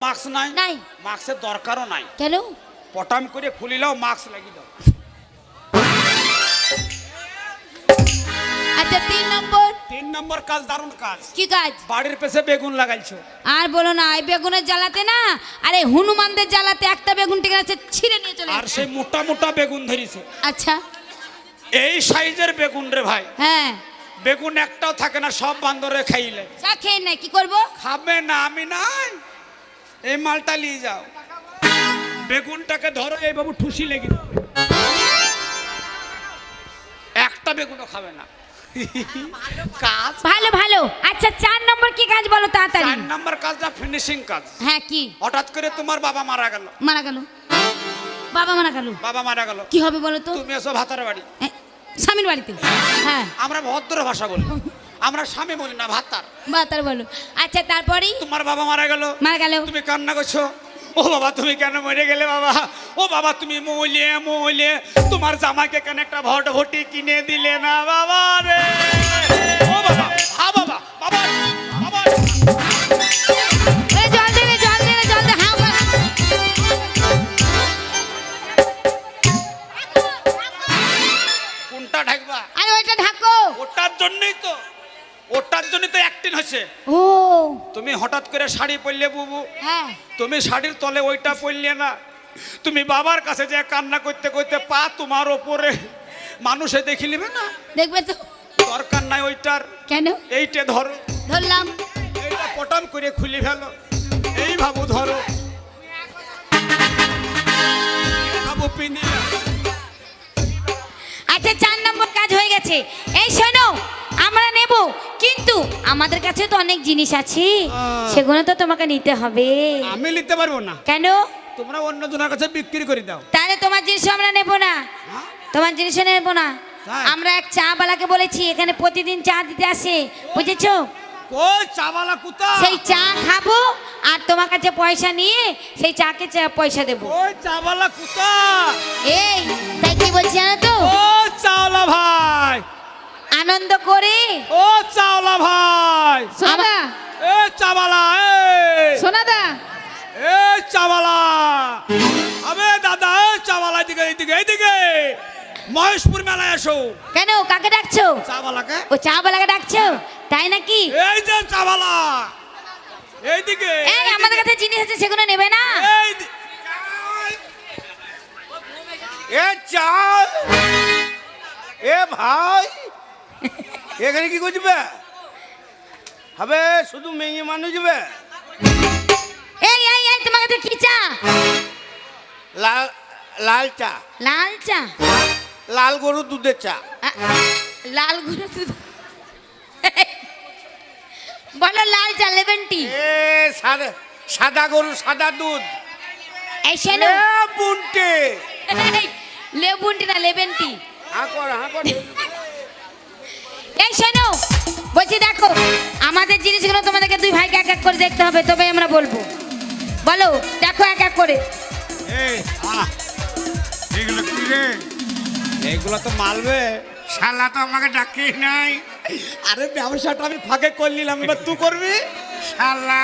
Mask নাই। নাই। মাস্কের দরকারও নাই। কেন? পটাম করে খুলিলেও মাস্ক লাগি দাও। আচ্ছা তিন নম্বর। তিন নম্বর কাজ দারুণ কাজ। কি কাজ? বাড়ির পেছে বেগুন লাগাইছো। আর বলো না এই বেগুনের জ্বালাতে না আরে হনুমানদের জ্বালাতে একটা বেগুন থেকে আছে ছিঁড়ে নিয়ে চলে আর সেই মোটা মোটা বেগুন ধরিছে। আচ্ছা। এই সাইজের বেগুন রে ভাই। হ্যাঁ। বেগুন একটাও থাকে না সব বান্দরে খাইলে চা খেয়ে নেয় কি করব? খাবে না আমি নাই। এই মালটা নিয়ে যাও। বেগুনটাকে ধরো এই বাবু ঠুসি লেগে যাবে। একটা বেগুনও খাবে না। কাজ ভালো ভালো। আচ্ছা চার নম্বর কি কাজ বলো তাড়াতাড়ি? চার নাম্বার কাজটা ফিনিশিং কাজ। হ্যাঁ কি? হঠাৎ করে তোমার বাবা মারা গেল। মারা গেল? বাবা মারা গেল? বাবা মারা গেল। কি হবে বলো তো? তুমি এসো ভাতার বাড়ি। স্বামীর বাড়িতে? হ্যাঁ। আমরা ভদ্র ভাষা বলি। আমরা স্বামী বলি না ভাতার। ভাতার বলো। আচ্ছা তারপরে তোমার বাবা মারা গেল। মারা গেল। তুমি কান্না করছ। ও বাবা তুমি কেন মরে গেলে বাবা? ও বাবা তুমি মইলে মইলে। তোমার জামাকে কেন একটা ভট ভটি কিনে দিলে না বাবা রে? ও বাবা হা বাবা হচ্ছে ও। তুমি হঠাৎ করে শাড়ি পরলে বুবু? হ্যাঁ। তুমি শাড়ির তলে ওইটা পরলে না। তুমি বাবার কাছে যে কান্না করতে করতে পা তোমার ওপরে। মানুষে দেখি নেবে না? দেখবে তো। দরকার নাই ওইটার। কেন? এইটা ধরো। ধরলাম। এইটা পটাম করে খুলে ফেলো। এই ভাবু ধরো। ভাবু পিনিয়া। আচ্ছা চার নম্বর কাজ হয়ে গেছে। এই শোনো আমরা নেব। কিন্তু আমাদের কাছে তো অনেক জিনিস আছে। সেগুলো তো তোমাকে নিতে হবে। আমি নিতে পারব না। কেন? তোমরা অন্য জনের কাছে বিক্রি করে দাও। তাহলে তোমার জিনিস আমরা নেব না। হ্যাঁ? তোমার জিনিস নেব না। আমরা এক চা বালাকে বলেছি এখানে প্রতিদিন চা দিতে আসে। বুঝেছ? ওই চাওয়ালা কুতা সেই চা খাব আর তোমার কাছে পয়সা নিয়ে সেই চাকে চা- পয়সা দেবো। চাওয়ালা কুতা এই তাই কি বলছি জানো তো? ও চাওলা ভাই? আনন্দ করে। ও চাওলা ভাই। সোনা এ চাওয়ালা এই। সোনাদা। এ চাওয়ালা। আবে দাদা এ চাওয়ালা এদিকে এইদিকে এইদিকে মহেশপুর মেলায় এসো। কেন কাকে ডাকছো? চাওয়ালাকে। ও চা বালাকে ডাকছো? তাই নাকি? এই যে চাওয়ালা। এইদিকে এই আমাদের কাছে জিনিস আছে সেগুলো নেবে না? এই এ চাল। এ ভাই। এখানে কি হবে শুধু মেয়ে মানুষ যাবে? এই এই এই তোমার কাছে কি চা? লাল লাল চা। লাল চা? লাল গরু দুধের চা। লাল গুঁড়ো দুধ। বলো লাল চা লেবেন টি। এ সাদা সাদা গরু সাদা দুধ। এই শোনো। এ বুনটে না লেবেন টি। হ্যাঁ কর হ্যাঁ কর। এই শোনো, বলছি দেখো, আমাদের জিনিসগুলো তোমাদেরকে দুই ভাইকে এক এক করে দেখতে হবে তবে আমরা বলব। বলো, দেখো এক এক করে। এগুলো এগুলো তো মালবে। শালা তো আমাকে ডাকি নাই। আরে, ব্যবসাটা আমি ফাঁকে করে নিলাম, এবার তুই করবি? শালা।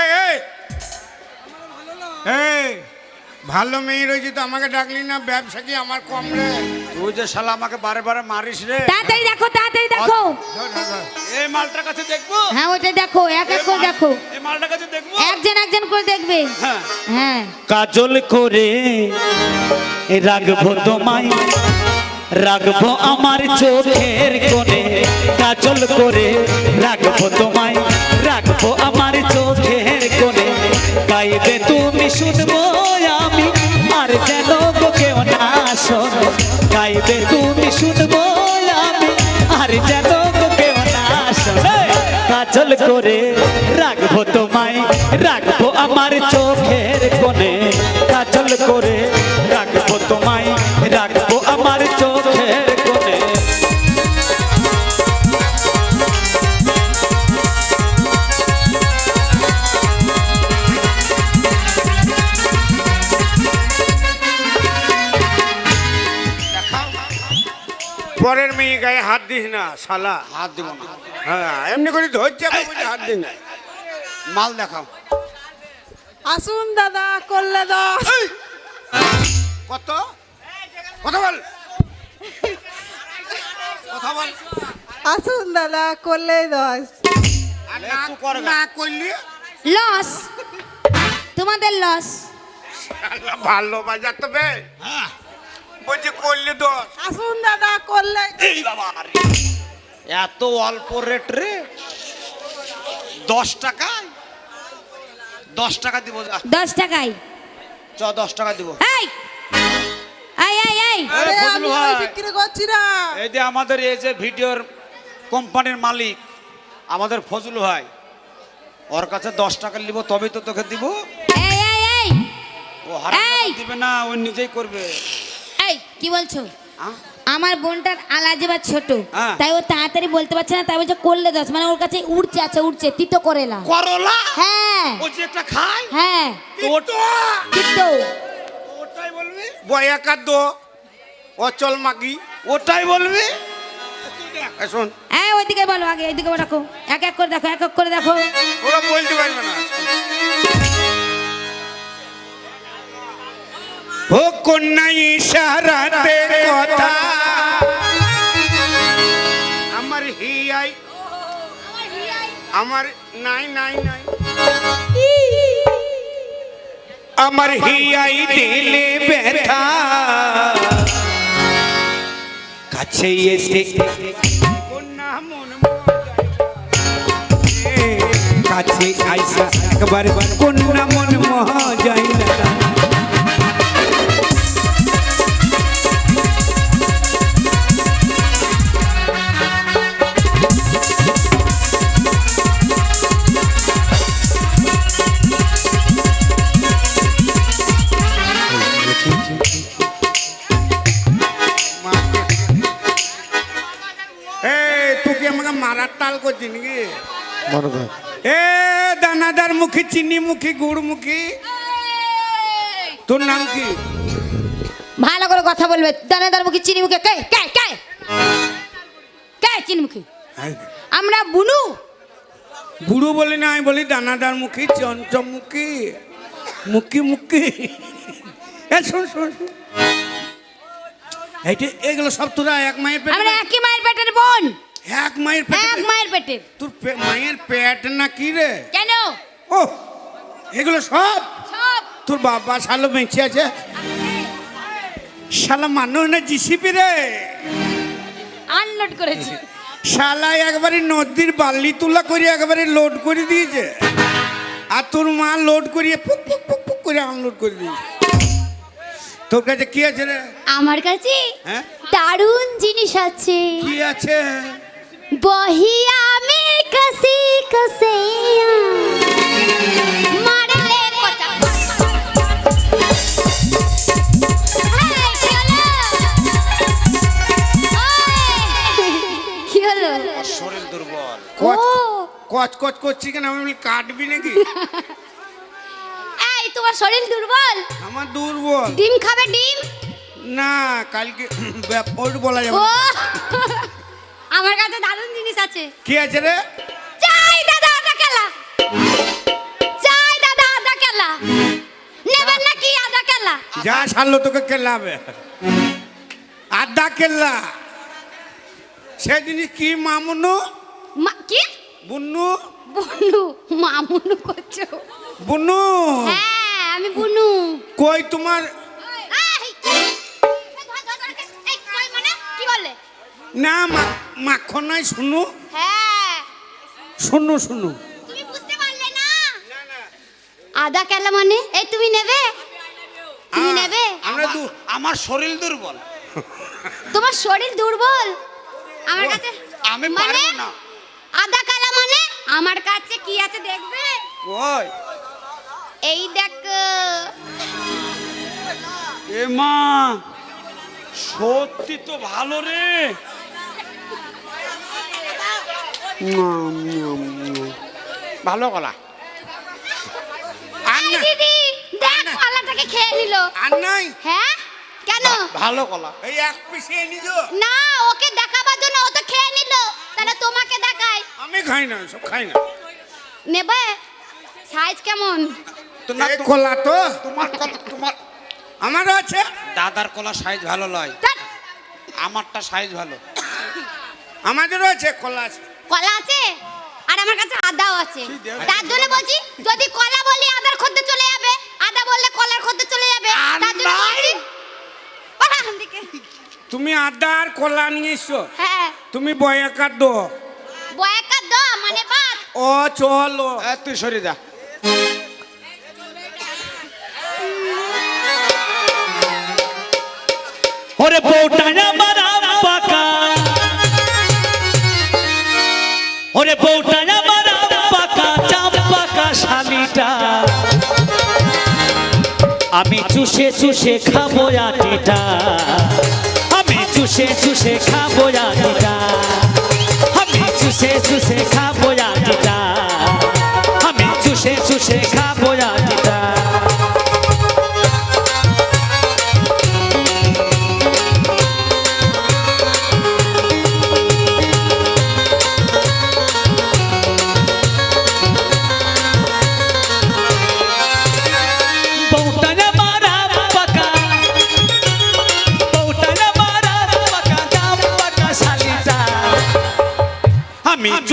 এই এই। এই ভালো মেয়ে রয়েছে তো আমাকে ডাকলি না ব্যবসা কি আমার কম রে? তুই যে শালা আমাকে বারে বারে মারিস রে। তাড়াতাড়ি দেখো তাড়াতাড়ি দেখো। এই মালটার কাছে দেখব? হ্যাঁ ওটা দেখো এক এক করে দেখো। এই মালটার কাছে দেখব? একজন একজন করে দেখবে। হ্যাঁ। হ্যাঁ। কাজল করে রাখব তোমায়। রাখব আমার চোখের কোণে, কাজল করে রাখব তোমায়, রাখব আমার চোখের কোণে। গাইবে তুমি শুনব আমি, আর যেন কেউ না শোনো। গাইবে তুমি শুনব আমি, আর যেন কেউ না শোনো। কাজল করে রাখব তোমায়, রাখব আমার চোখের কোণে। কাজল করে রাখব তোমায়, রাখব পরের মেয়ে গায়ে হাত দিস না শালা। হাত দিব না। হ্যাঁ এমনি করে ধরছে হাত দিস না। মাল দেখাও। আসুন দাদা করলে দশ কত? কথা বল। কথা বল। আসুন দাদা করলে দশ। আর না- না করলি? লস। তোমাদের লস। ভালো বাজার তো বে। বলছি করলি দোষ। আসুন দাদা করলে। এই বাবা। এত অল্প রেট রে? দশ টাকায়? দশ টাকা দিব যা। দশ টাকায়? চ দশ টাকা দিব। এই! এই এই এই! আরে ফজলু আমি ওই বিক্রি করছি না। এই যে আমাদের এই যে ভিডিওর কোম্পানির মালিক আমাদের ফজল ভাই ওর কাছে দশ টাকা নিব তবেই তো তোকে দিব। ও হারাম দিবে না ও নিজেই করবে। এই কি বলছো? আমার বোনটার আলাজে বা ছোট। তাই ও তাড়াতাড়ি বলতে পারছে না তাই বলছে করলে দশ মানে ওর কাছে উড়ছে আছে উড়ছে তিতো করেলা করলা? হ্যাঁ। ও যে একটা খায়? হ্যাঁ। তিতো? ওটাই বলবি? বয়াকার দো অচল মাগি ওটাই বলবি? শোন। হ্যাঁ ওইদিকে বলো আগে এইদিকে রাখো। এক এক করে দেখো এক এক করে দেখো। ওরা বলতে পারবে না। ও কন্যা ইশারাতে কথা। আমার হিয়াই, আমার নাই নাই নাই। আমার হিয়াই দিলে ব্যথা। কাছে এসে কাছে আইসা একবার কন্যা মন মহ যাই না। এ দানাদার মুখী চিনি মুখী গুড় মুখী তোর নাম কি ভালো করে কথা বলবে। দানাদার মুখী চিনি মুখে কে কে কে? কে চিনি মুখে? আমরা বুনু। বুড়ো বলি না আমি বলি দানাদার মুখী চঞ্চমুখী মুখী। মুখী এ শোন শোন শোন। এইটা এগুলো সব তোরা এক মায়ের পেটে আমরা একই মায়ের পেটের বোন। এক মায়ের পেটে এক মায়ের পেটে। তোর মায়ের পেট না কি রে? কেন? ও এগুলো সব সব। তোর বাবা শালো বেঁচে আছে। শালা মানুষ না জিসিপি রে। আনলোড করেছে। শালা একবারে নদীর বালি তুলা করে একবারে লোড করে দিয়েছে। আর তোর মা লোড করিয়ে পুক পুক পুক পুক করে আনলোড করে দিয়েছে। তোর কাছে কি আছে রে? আমার কাছে হ্যাঁ? দারুণ জিনিস আছে। কি আছে? বহিয়া মে কসি কসেয়া মারলে কথা এই, কি হলো? ওই, কি হলো? শরীর দুর্বল। কচ কচ কচ করছি কেন? আমি কাটবি নাকি? এই তোমার শরীর দুর্বল? আমার দুর্বল। ডিম খাবে ডিম? না কালকে ব্যাপ- বলা যাবে। আমার কাছে দারুণ জিনিস আছে কি আছে রে চাই দাদা আদা কেলা চাই দাদা আদা কেলা নেবেন নাকি আদা কেলা যা ছাড়লো তোকে কেল্লাবে আদা কেল্লা সে জিনিস কি মামুনু মা- কি বুন্নু বুনু মামুনু করছ বুনু হ্যাঁ আমি বুনু কই তোমার এই, এই, কই মানে? কি বলে না মা- মাখন নাই শুনু। হ্যাঁ। শুনু শুনু। তুমি বুঝতে পারলে না? আদা কেলা মানে? এই তুমি নেবে? তুমি নেবে? আমরা দু আমার শরীর দুর্বল। তোমার শরীর দুর্বল? আমার কাছে আমি মানে? পারব না। আদা কালা মানে? আমার কাছে কি আছে দেখবে? ওই। এই দেখ। এ মা সত্যি তো ভালো রে। ভালো কলা। আর এই না দিদি দেখ কলাটাকে খেয়ে নিল। আর নাই হ্যাঁ? কেন? ভালো কলা। এই এক পিসে নিজ না ওকে দেখাবার জন্য ও তো খেয়ে নিল। তাহলে তোমাকে দেখাই। আমি খাই না সব খাই না। নেবে? সাইজ কেমন? তো কলা তোমার তোমার আমারও আছে। দাদার কলা সাইজ ভালো লয়। ধ্যাৎ, আমারটা সাইজ ভালো। আমাদেরও আছে কলা আছে। কলা আছে? আর আমার কাছে আদাও আছে। তার জন্য বলছি যদি কলা বলি আদার খদ্দে চলে যাবে আদা বললে কলার খদ্দে চলে যাবে তার জন্য। বলছি তুমি আদা আর কলা নিয়ে এসছো হ্যাঁ। তুমি বয়াকার দো বয়াকার দো মানে বাদ। ও চলো। তুই সরে যা। ওরে বউটা আমার আম পাকা, চাম পাকা স্বামীটা। আমি চুষে চুষে খাব আটিটা। আমি চুষে চুষে খাব আটিটা। আমি চুষে চুষে খাব আটিটা। আমি চুষে চুষে খাব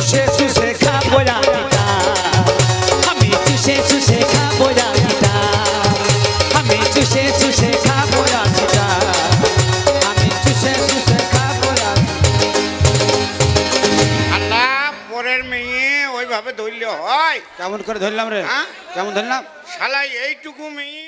চুষে চুষে খাব রাতিটা আমি চুষে চুষে খাব রাতিটা আমি চুষে চুষে খাব রাতিটা আমি চুষে চুষে খাব রাতিটা আল্লাহ পরের মেয়ে ওইভাবে ধরলে হয় কেমন করে ধরলাম রে হ্যাঁ? কেমন ধরলাম শালা এইটুকু মেয়ে